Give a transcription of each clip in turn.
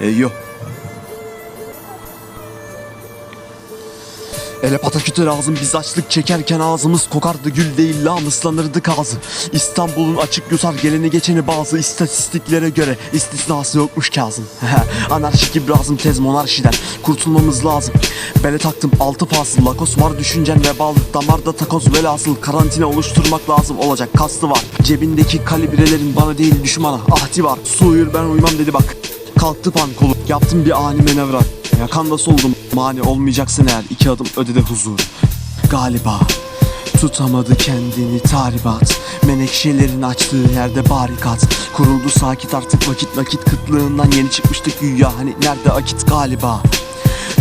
Eyyo. Ele pataküte lazım biz açlık çekerken ağzımız kokardı gül değil lan ıslanırdık ağzı İstanbul'un açık yutar geleni geçeni bazı istatistiklere göre istisnası yokmuş Kazım. Anarşik İbrazım tez monarşiden kurtulmamız lazım. Bele taktım altı fasıl lakos var düşüncen ve bağlı Damarda takoz velhasıl karantina oluşturmak lazım. Olacak kastı var Cebindeki kalibrelerin bana değil düşmana ahdi var. Su uyur ben uyumam dedi bak Kalktı pan kolu yaptım bir ani manevra. Yakanda soldum. Mani olmayacaksın eğer iki adım ödede huzur. Galiba tutamadı kendini taribat Menekşelerin açtığı yerde barikat. Kuruldu sakit artık vakit nakit. Kıtlığından yeni çıkmıştık güya. Hani nerede akit galiba?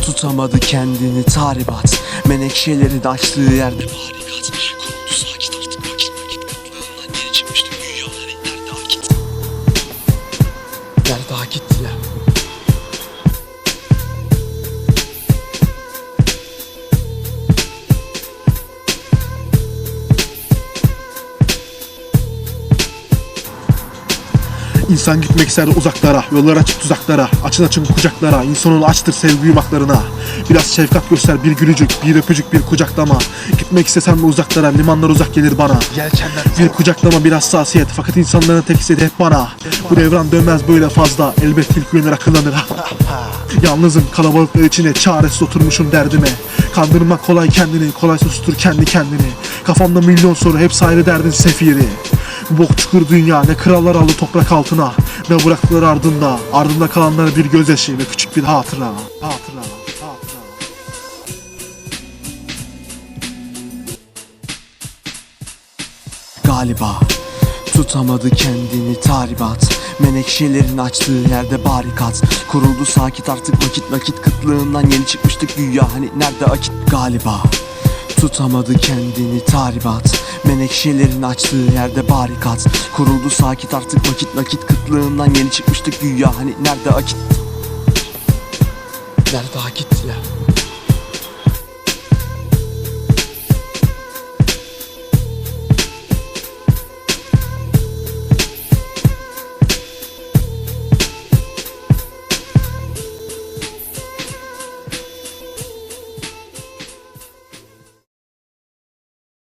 Tutamadı kendini taribat Menekşelerin açtığı yerde barikat İnsan gitmek ister uzaklara, yollar açık tuzaklara, açın açın kucaklara, insanın açtır sevgi yumaklarına. Biraz şefkat göster, bir gülücük, bir öpücük, bir kucaklama. Gitmek istesem mi uzaklara, limanlar uzak gelir bana. Bir kucaklama, bir hassasiyet, fakat insanların tek istediği hep bana. Bu devran dönmez böyle fazla, elbet tilki uyanır akıllanır. Yalnızım kalabalıklar içine, çaresiz oturmuşum derdime. Kandırmak kolay kendini, kolay sustur kendi kendini. Kafamda milyon soru, hepsi ayrı derdin sefiri. Bu bok çukur dünya ne krallar aldı toprak altına Ne bıraktılar ardında Ardında kalanlara bir gözyaşı ve küçük bir hatıra Hatıra Hatıra. Galiba tutamadı kendini taribat Menekşelerin açtığı yerde barikat. Kuruldu sakit artık vakit nakit kıtlığından yeni çıkmıştık güya Hani nerede akit? Galiba Tutamadı kendini taribat Menekşelerin açtığı yerde barikat Kuruldu sakit artık vakit nakit kıtlığından yeni çıkmıştık. Güya Hani nerede akit? Nerede akit ya